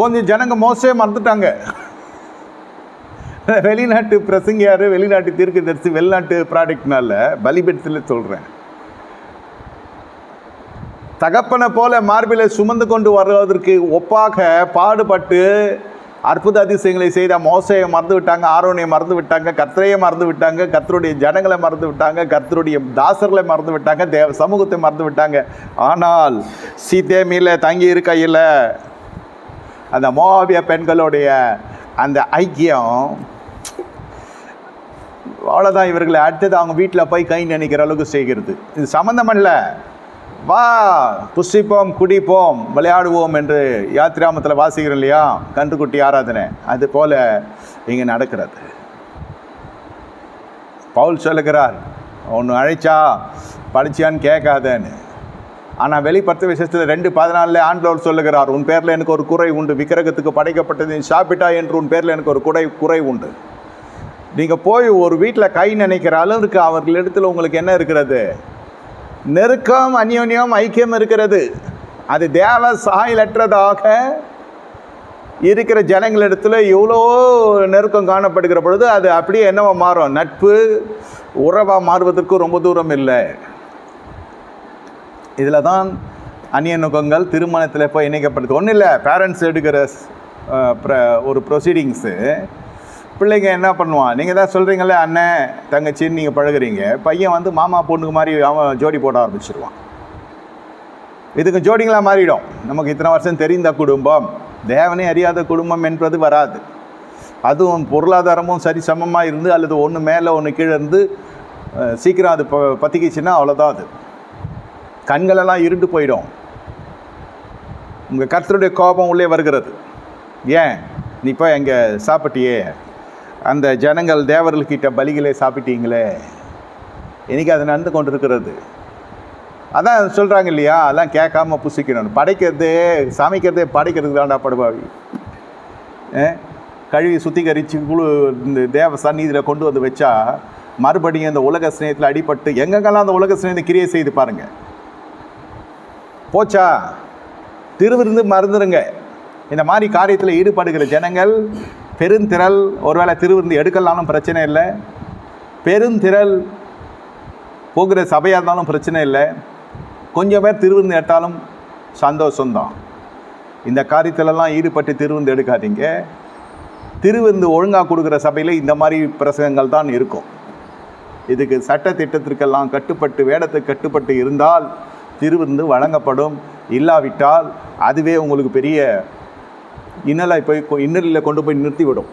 கொஞ்சம் ஜனங்க மோசே மறந்துட்டாங்க. வெளிநாட்டு பிரசங்கியார் வெளிநாட்டு தீர்க்கதரிசி வெளிநாட்டு ப்ராடக்ட்னால பலிபெடத்தில் சொல்கிறேன் தகப்பனை போல மார்பிலை சுமந்து கொண்டு வருவதற்கு ஒப்பாக பாடுபட்டு அற்புத அதிசயங்களை செய்த மோசையை மறந்து விட்டாங்க ஆரோனியை மறந்து விட்டாங்க கர்த்தரையை மறந்து விட்டாங்க கர்த்தருடைய ஜனங்களை மறந்து விட்டாங்க கர்த்தருடைய தாசர்களை மறந்து விட்டாங்க தேவ சமூகத்தை மறந்து விட்டாங்க ஆனால் சீதேமியில் தங்கி இருக்கையில் அந்த மோகாபிய பெண்களுடைய அந்த ஐக்கியம் அவ்வளோதான் இவர்களை அடுத்தது அவங்க வீட்டில் போய் கை நினைக்கிற அளவுக்கு செய்கிறது. இது சம்மந்தம் இல்லை வா புசிப்போம் குடிப்போம் விளையாடுவோம் என்று யாத்திராமத்தில் வாசிக்கிறோம் இல்லையா? கன்றுக்குட்டி ஆராதனை. அது போல் இங்கே நடக்கிறது. பவுல் சொல்லுகிறார் ஒன்று அழைச்சா படிச்சியான்னு கேட்காதேன்னு. ஆனால் வெளிப்படுத்த விசேஷத்தில் ரெண்டு பதினாலில் ஆண்டவர் சொல்லுகிறார் உன் பேரில் எனக்கு ஒரு குறை உண்டு விக்கிரகத்துக்கு படைக்கப்பட்டது நீ சாப்பிட்டா என்று உன் பேரில் எனக்கு ஒரு குறை குறை உண்டு. நீங்கள் போய் ஒரு வீட்டில் கை நினைக்கிற அளவுக்கு அவர்களிடத்தில் உங்களுக்கு என்ன இருக்கிறது? நெருக்கம் அந்யோன்யம் ஐக்கியம் இருக்கிறது. அது தேவ சாயலற்றதாக இருக்கிற ஜனங்களிடத்தில் எவ்வளோ நெருக்கம் காணப்படுகிற பொழுது அது அப்படியே என்னவா மாறும்? நட்பு உறவாக மாறுவதற்கு ரொம்ப தூரம் இல்லை. இதில் தான் அந்நிய நுகங்கள் திருமணத்தில் போய் இணைக்கப்படுது. ஒன்றும் இல்லை பேரண்ட்ஸ் எடுக்கிற ப்ர- ஒரு ப்ரொசீடிங்ஸு பிள்ளைங்க என்ன பண்ணுவான்? நீங்கள் தான் சொல்கிறீங்களே அண்ணன் தங்கச்சின்னு நீங்கள் பழகுறீங்க. பையன் வந்து மாமா பொண்ணுக்கு மாதிரி அவன் ஜோடி போட ஆரம்பிச்சிருவான். இதுக்கு ஜோடிங்களா மாறிடும். நமக்கு இத்தனை வருஷம் தெரிந்த குடும்பம். தேவனே அறியாத குடும்பம் என்பது வராது. அதுவும் பொருளாதாரமும் சரி சமமாக இருந்து அல்லது ஒன்று மேலே ஒன்று கீழே இருந்து சீக்கிரம் அது ப பற்றிக்கிச்சுன்னா அவ்வளோதான் அது. கண்களெல்லாம் இருண்டு போயிடும். உங்கள் கர்த்தருடைய கோபம் உள்ளே வருகிறது. ஏன்? நீ இப்போ எங்கே சாப்பிட்டியே? அந்த ஜனங்கள் தேவர்கள்கிட்ட பலிகளை சாப்பிட்டீங்களே? இன்னைக்கு அது நடந்து கொண்டிருக்கிறது. அதான் சொல்கிறாங்க இல்லையா? அதெல்லாம் கேட்காம புசிக்கணும். படைக்கிறதே சமைக்கிறதே படைக்கிறதுக்கு தான்டா படுபாவி. கழுவி சுத்திகரித்து குழு இந்த தேவ சந்நிதியில் கொண்டு வந்து வச்சா மறுபடியும் இந்த உலக சிநேகத்தில் அடிபட்டு எங்கெங்கெல்லாம் அந்த உலக சிநேகத்தை கிரியை செய்து பாருங்கள் போச்சா? திருவிருந்து மறந்துடுங்க இந்த மாதிரி காரியத்தில் ஈடுபடுகிற ஜனங்கள் பெருந்திரள் ஒருவேளை திருவிருந்து எடுக்கலாம்னு பிரச்சனை இல்லை. பெருந்திரள் போகிற சபையாக இருந்தாலும் பிரச்சனை இல்லை. கொஞ்சம் பேர் திருவிருந்து எடுத்தாலும் சந்தோஷம்தான். இந்த காரியத்திலலாம் ஈடுபட்டு திருவிருந்து எடுக்காதீங்க. திருவிருந்து ஒழுங்காக கொடுக்குற சபையில் இந்த மாதிரி பிரசங்கங்கள் தான் இருக்கும். இதுக்கு சட்ட திட்டத்திற்கெல்லாம் கட்டுப்பட்டு வேடத்துக்கு கட்டுப்பட்டு இருந்தால் திருவிருந்து வழங்கப்படும். இல்லாவிட்டால் அதுவே உங்களுக்கு பெரிய இன்னலை போய் கொ- இன்னலில் கொண்டு போய் நிறுத்திவிடும்.